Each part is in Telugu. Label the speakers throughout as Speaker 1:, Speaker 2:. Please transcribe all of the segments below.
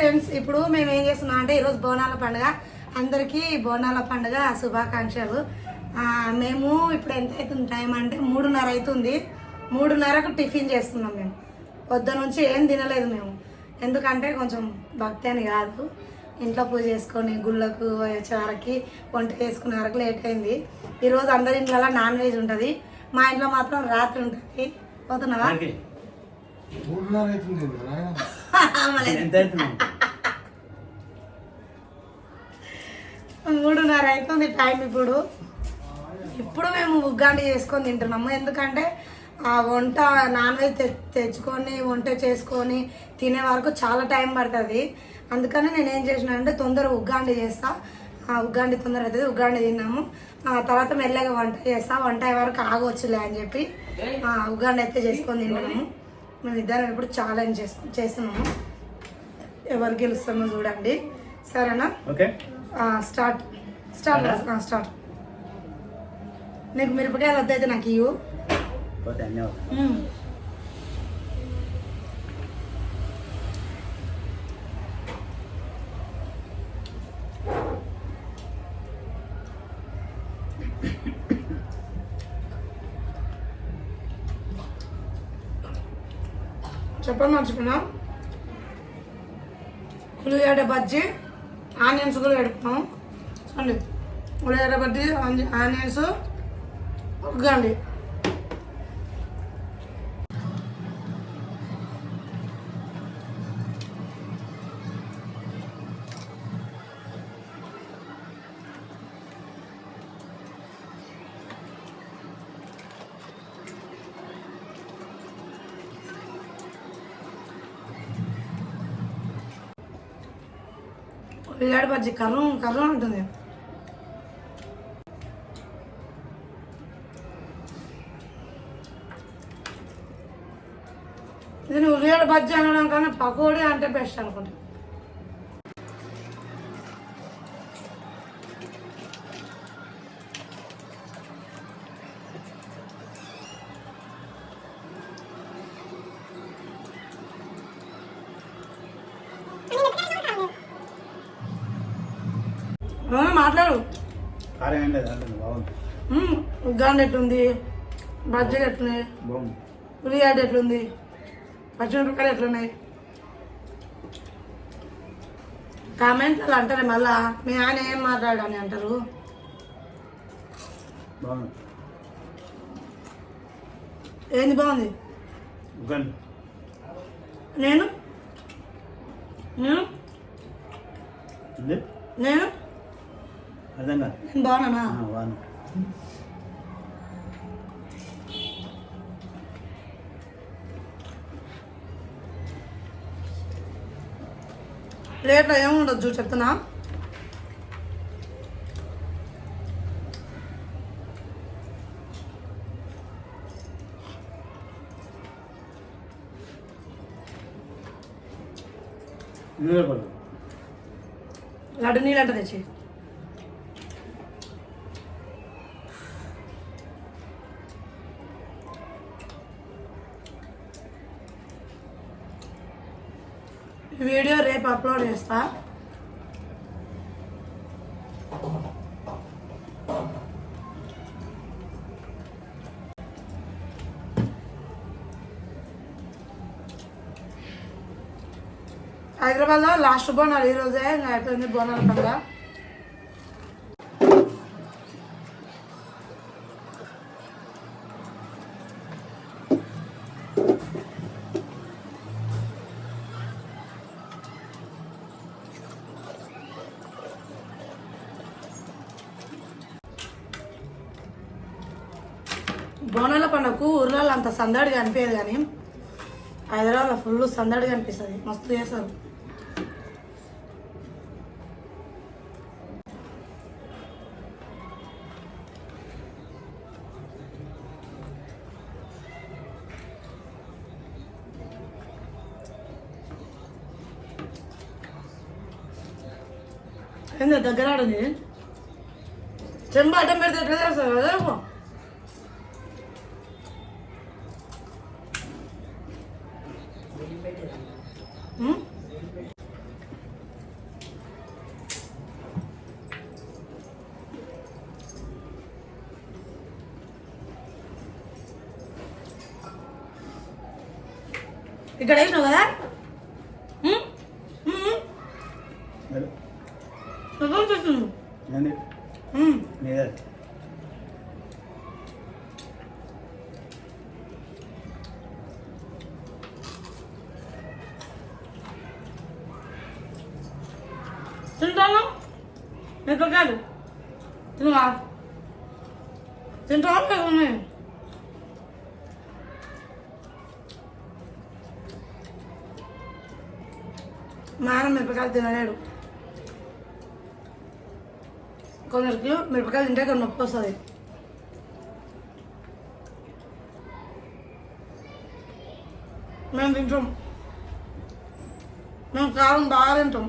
Speaker 1: ఫ్రెండ్స్ ఇప్పుడు మేము ఏం చేస్తున్నాం అంటే ఈరోజు బోనాల పండుగ. అందరికీ బోనాల పండుగ శుభాకాంక్షలు. ఆ, మేము ఇప్పుడు ఎంత అవుతుంది టైం అంటే మూడున్నర అవుతుంది మూడున్నరకు టిఫిన్ చేస్తున్నాం మేము. పొద్దు నుంచి ఏం తినలేదు మేము. ఎందుకంటే కొంచెం భక్తి అని కాదు. ఇంట్లో పూజ చేసుకొని గుళ్ళకు వచ్చే వరకు వంట చేసుకునే వరకు లేట్ అయింది. ఈరోజు అందరి ఇంట్లో నాన్ వెజ్ ఉంటుంది. మా ఇంట్లో మాత్రం రాత్రి ఉంటుంది. పోతున్నావా?
Speaker 2: మూడున్నర అవుతుంది
Speaker 1: టైం ఇప్పుడు. ఇప్పుడు మేము ఉగ్గాండి చేసుకొని తింటున్నాము. ఎందుకంటే ఆ వంట నాన్ వెజ్ తె తెచ్చుకొని వంట చేసుకొని తినే వరకు చాలా టైం పడుతుంది. అందుకని నేను ఏం చేసిన అంటే తొందర ఉగ్గాండి చేస్తా. ఆ ఉగ్గాండి తొందర అవుతుంది ఉగ్గాండి తిన్నాము. ఆ తర్వాత మెల్లగా వంట చేస్తా. వంట అయ్యే వరకు ఆగవచ్చులే అని చెప్పి ఉగ్గాండి అయితే చేసుకొని తింటున్నాము మేము ఇద్దరం ఇప్పుడు ఛాలెంజ్ చేసు చేస్తున్నాము. ఎవరు గెలుస్తామో చూడండి. సరేనా?
Speaker 3: ఓకే.
Speaker 1: స్టార్ట్ స్టార్ట్ స్టార్ట్ నీకు మిరపకాయలు వద్దయితే నాకు ఇవ్వు. మర్చిపోయినా ఉల్లిగడ్డ బజ్జీ ఆనియన్స్ కూడా పెడుతున్నాం చూడండి ఉల్లిగడ్డ బజ్జీ ఆని- ఆనియన్స్ ఉగ్గండి పిల్లాడి బజ్జి కర్రం కర్రం ఉంటుంది ఇది ఉల్లిగడ్డ బజ్జీ అనడం కన్నా పకోడీ అంటే బెస్ట్ అనుకుంటా. మాట్లాడు. ఉగ్గాండి ఎట్లుంది? బజ్జీ ఎట్లున్నాయి? ఉల్లిగడ్డ ఎట్లుంది? పచ్చిమిరపకాయలు ఎట్లున్నాయి? కామెంట్లు అంటారు మళ్ళా మీ ఆయన ఏం మాట్లాడని అంటారు? ఏంది బాగుంది? నేను? నేను? నేను?
Speaker 3: అర్థం కాదు
Speaker 1: నేను బాగున్నానా?
Speaker 3: బాగుంది
Speaker 1: ప్లేట్లో ఏముండదు చూడు చెప్తున్నా.
Speaker 3: నీళ్ళు
Speaker 1: లడ్డు నీళ్ళంట తెచ్చి. వీడియో రేపు అప్లోడ్ చేస్తా. హైదరాబాద్లో లాస్ట్ బోనాలు ఈరోజే ఇంకా అయిపోయింది బోనాల పండుగ. బోనాల పండుగకు ఊర్లలో అంత సందడిగా అనిపించదు కానీ హైదరాబాద్లో ఫుల్ సందడిగా అనిపిస్తుంది. మస్తు చేస్తారు. దగ్గర ఆడింది. చెంబు అడ్డం పెడితే ఎట్లా చేస్తారు? ఇక్కడ వేసినావు కదా? నువ్వేం చేస్తున్నావు
Speaker 3: ఏంది?
Speaker 1: ఉమ్.
Speaker 3: మీదే
Speaker 1: తింటాను. మిరపకాయలు తినవా తింటావా లేకపోతే మా ఆయన మిరపకాయలు తినలేడు కొందరికి మిరపకాయలు తింటే కొంచెం నొప్పి వస్తుంది మేము తింటాం మేము కారం బాగా తింటాం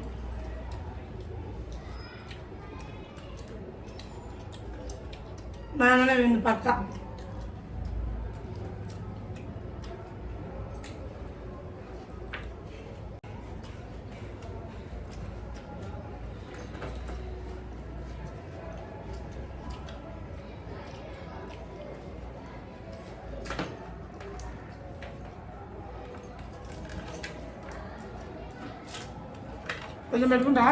Speaker 1: మా నాన్న విందు పక్క కొంచెం పెట్టుకుంటా?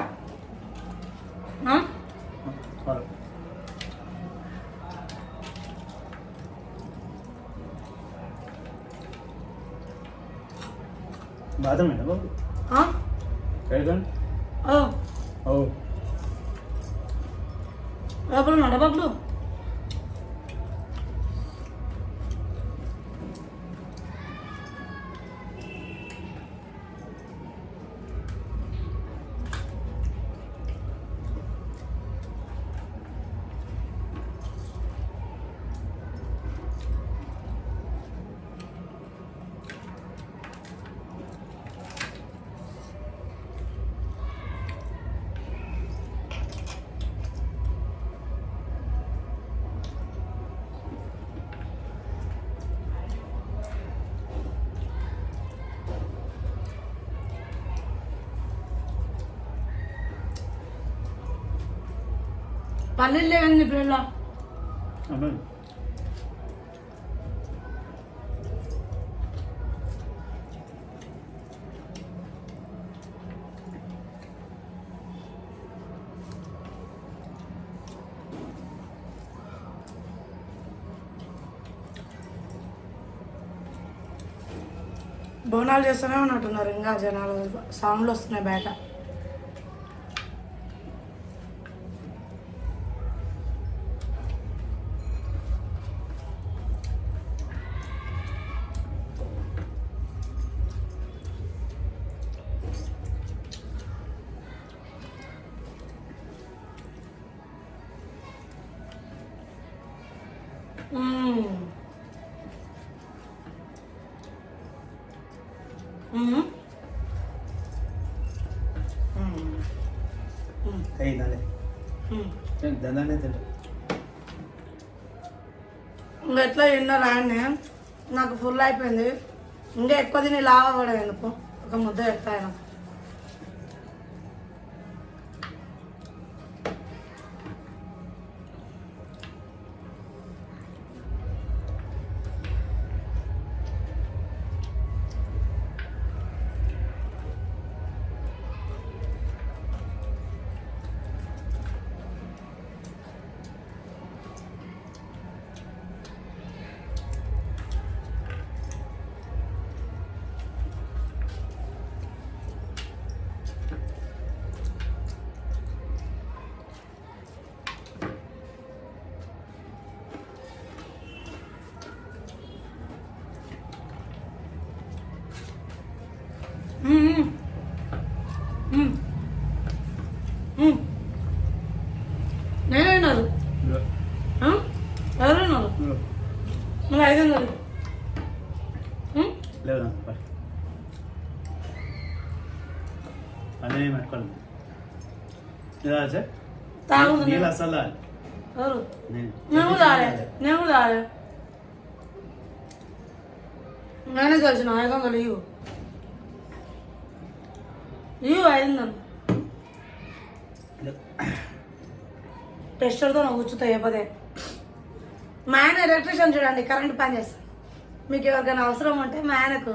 Speaker 3: బాత్రూమ్ బాబు?
Speaker 1: ఆ? పల్లీలు లేవండి బోనాలు చేస్తూనే ఉన్నట్టున్నారు ఇంకా జనాలు. సౌండ్లు వస్తున్నాయి బయట. ఇంకా ఎట్లా ఎన్నో రాయండి నాకు ఫుల్ అయిపోయింది ఇంకా ఎక్కువ తిని లావ కూడా ఎందుకు ఒక ముద్ద ఎత్తాను మ్మ్. నేనే ఉన్నారు ఆ? ఎవరు ఉన్నారు నువ్వు ఐదు వందలు మ్మ్?
Speaker 3: లేదు పని పెట్టుకోండి లేదా సార్
Speaker 1: తాగుంది
Speaker 3: నీళ్ళు అసలు తాగాలి.
Speaker 1: ఎవరు
Speaker 3: నేను
Speaker 1: నేను కూడా తాగలే నేను కూడా తాగలే నేనే కలిసిన ఐదు వందలు ఇవ్వు ఇవ్వు టెస్టర్తో నాకు కూర్చుతాయి చెప్పదే మా ఆయన ఎలక్ట్రీషియన్ చూడండి కరెంట్ పని చేస్తాడు. మీకు ఎవరికైనా అవసరం ఉంటే మా ఆయనకు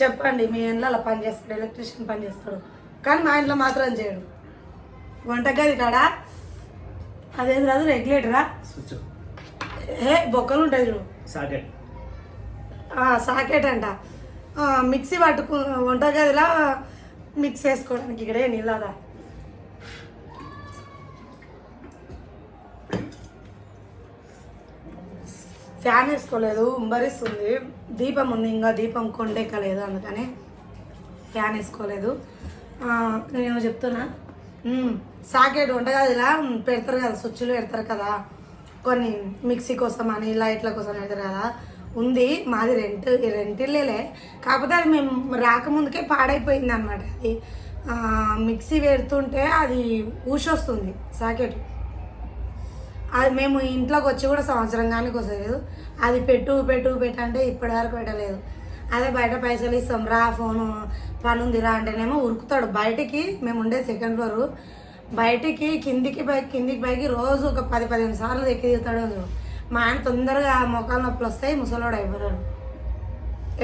Speaker 1: చెప్పండి మీ ఇంట్లో అలా పని చేస్తాడు ఎలక్ట్రీషియన్ పని చేస్తాడు. కానీ మా ఇంట్లో మాత్రం చేయడు. వంటగది కాడ? అదేం రాదు రెగ్యులేటరా?
Speaker 3: స్విచ్.
Speaker 1: ఏ బొక్కలు ఉంటాయి చూడు.
Speaker 3: సాకెట్.
Speaker 1: సాకెట్ అంట. మిక్సీ పట్టుకు వంటగదిలా మిక్స్ చేసుకోవడానికి ఇక్కడే నీళ్ళదా? ఫ్యాన్ వేసుకోలేదు ఉంబరిస్తుంది దీపం ఉంది ఇంకా దీపం కొండెక్కలేదు అందుకని ఫ్యాన్ వేసుకోలేదు. నేను నేనేమో చెప్తున్నా. మ్మ్. సాకెట్ వంటగదిలా పెడతారు కదా స్విచ్లు పెడతారు కదా. కొన్ని మిక్సీ కోసం అని లైట్ల కోసం పెడతారు కదా. ఉంది మాది రెంట్ రెంటిల్లేలే కాకపోతే అది మేము రాకముందుకే పాడైపోయింది అనమాట అది మిక్సీ పెడుతుంటే అది ఊసొస్తుంది సాకెట్. అది మేము ఇంట్లోకి వచ్చి కూడా సంవత్సరం కానీ వస్తలేదు అది పెట్టు పెట్టు పెట్టు అంటే ఇప్పటివరకు పెట్టలేదు. అదే బయట పైసలు ఇస్తాం రా ఫోను పనుందిరా అంటేనేమో ఉరుకుతాడు. బయటికి మేము ఉండే సెకండ్ ఫ్లోరు బయటికి కిందికి పై కిందికి పైకి రోజు ఒక పది పదిహేను సార్లు ఎక్కి దిగుతాడు మా ఆయన తొందరగా మొక్కలు నొప్పులు వస్తాయి ముసలోడు అయిపోయాడు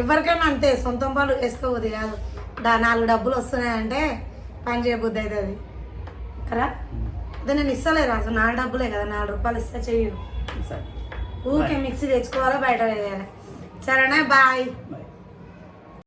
Speaker 1: ఎవరికైనా అంతే సొంతం పాలు వేసుకోబుద్ది కాదు. దా నాలుగు డబ్బులు వస్తున్నాయంటే పని చేయబుద్ది అవుతుంది. కదా? అదే నేను ఇస్తలే రాజు నాలుగు డబ్బులే కదా నాలుగు రూపాయలు ఇస్తే చెయ్యు.
Speaker 3: సరే.
Speaker 1: ఊకే మిక్సీ తెచ్చుకోవాలా బయట వేయాలి. సరేనా
Speaker 3: బాయ్.